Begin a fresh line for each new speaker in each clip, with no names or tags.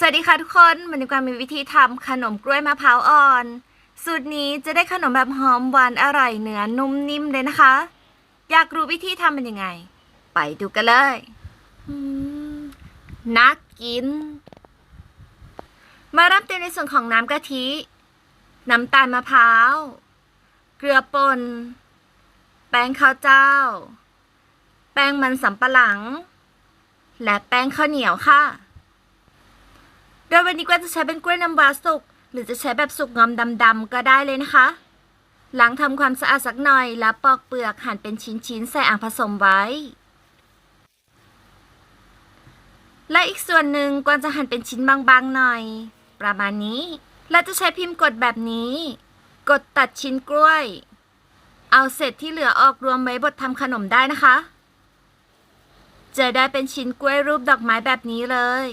สวัสดีค่ะทุกคนวันนี้กวางมีวิธีทำขนมกล้วยมะพร้าวอ่อน สูตรนี้จะได้ขนมแบบหอมหวานอร่อยเนื้อนุ่มนิ่มเลยนะคะ อยากรู้วิธีทำเป็นยังไง ไปดูกันเลยอืมน่ากิน มาเริ่มเตรียมในส่วนของน้ำกะทิ น้ำตาลมะพร้าว เกลือป่น แป้งข้าวเจ้า แป้งมันสำปะหลัง และแป้งข้าวเหนียวค่ะ โดยวันนี้ก็จะใช้เป็นกล้วยน้ำว้าสุก หรือจะใช้แบบสุกงอมดำๆก็ได้เลยนะคะ หล้างทำความสะอาดสักหน่อย แล้วปอกเปลือกหั่นเป็นชิ้นๆใส่อ่างผสมไว้ และอีกส่วนหนึ่งกวางจะหั่นเป็นชิ้นบางๆหน่อย ประมาณนี้และจะใช้พิมพ์กดแบบนี้ กดตัดชิ้นกล้วย เอาเศษที่เหลือออกรวมไว้บดทำขนมได้นะคะ จะได้เป็นชิ้นกล้วยรูปดอกไม้แบบนี้เลย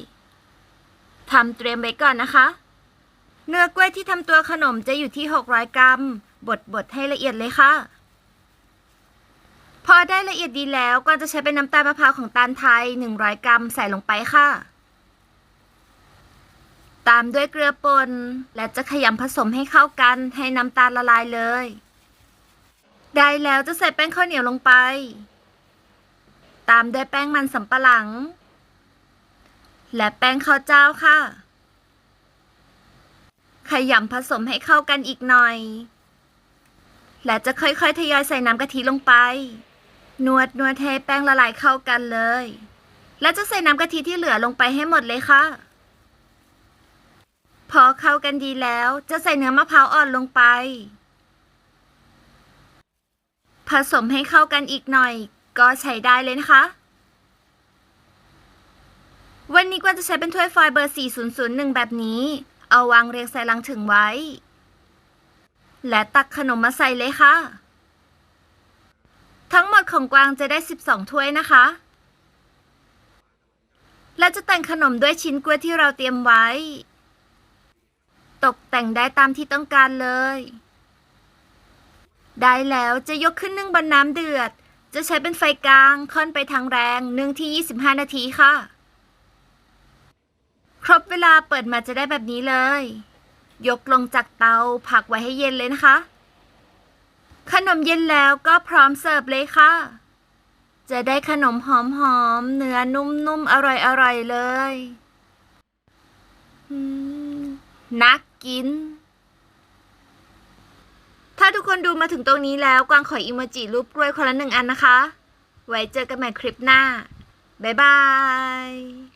ำเตรียมไว้ก่อนนะคะ เนื้อกล้วยที่ทำตัวขนมจะอยู่ที่ 600 กรัม บดบดให้ละเอียดเลยค่ะ พอได้ละเอียดดีแล้วก็จะใช้เป็นน้ำตาลมะพร้าวของตาลไทย 100 กรัมใส่ลงไปค่ะ ตามด้วยเกลือป่นและจะขยำผสมให้เข้ากันให้น้ำตาลละลายเลย ได้แล้วจะใส่แป้งข้าวเหนียวลงไป ตามด้วยแป้งมันสำปะหลัง และแป้งข้าวเจ้าค่ะ ขยำผสมให้เข้ากันอีกหน่อย และจะค่อยๆ ทยอยใส่น้ำกะทิลงไป นวดนวดให้แป้งละลายเข้ากันเลย และจะใส่น้ำกะทิที่เหลือลงไปให้หมดเลยค่ะ พอเข้ากันดีแล้วจะใส่เนื้อมะพร้าวอ่อนลงไป ผสมให้เข้ากันอีกหน่อย ก็ใช้ได้เลยนะคะ วันนี้กวางจะใช้เป็นถ้วยฟอยล์เบอร์ 4001 แบบนี้ เอาวางเรียงใส่ลังถึงไว้ และตักขนมมาใส่เลยค่ะ ทั้งหมดของกวางจะได้ 12 ถ้วยนะคะ และจะแต่งขนมด้วยชิ้นกล้วยที่เราเตรียมไว้ ตกแต่งได้ตามที่ต้องการเลย ได้แล้วจะยกขึ้นนึ่งบนน้ำเดือด จะใช้เป็นไฟกลางค่อนไปทางแรงนึ่งที่ 25 นาทีค่ะ ครบเวลาเปิดมาจะได้แบบนี้เลย ยกลงจากเตาผักไว้ให้เย็นเลยนะคะ ขนมเย็นแล้วก็พร้อมเสิร์ฟเลยค่ะ จะได้ขนมหอมๆเนื้อนุ่มๆอร่อยๆเลยนักกิน ถ้าทุกคนดูมาถึงตรงนี้แล้วกวางขออิโมจิรูปกล้วยคนละหนึ่งอันนะคะ ไว้เจอกันใหม่คลิปหน้า บ๊ายบาย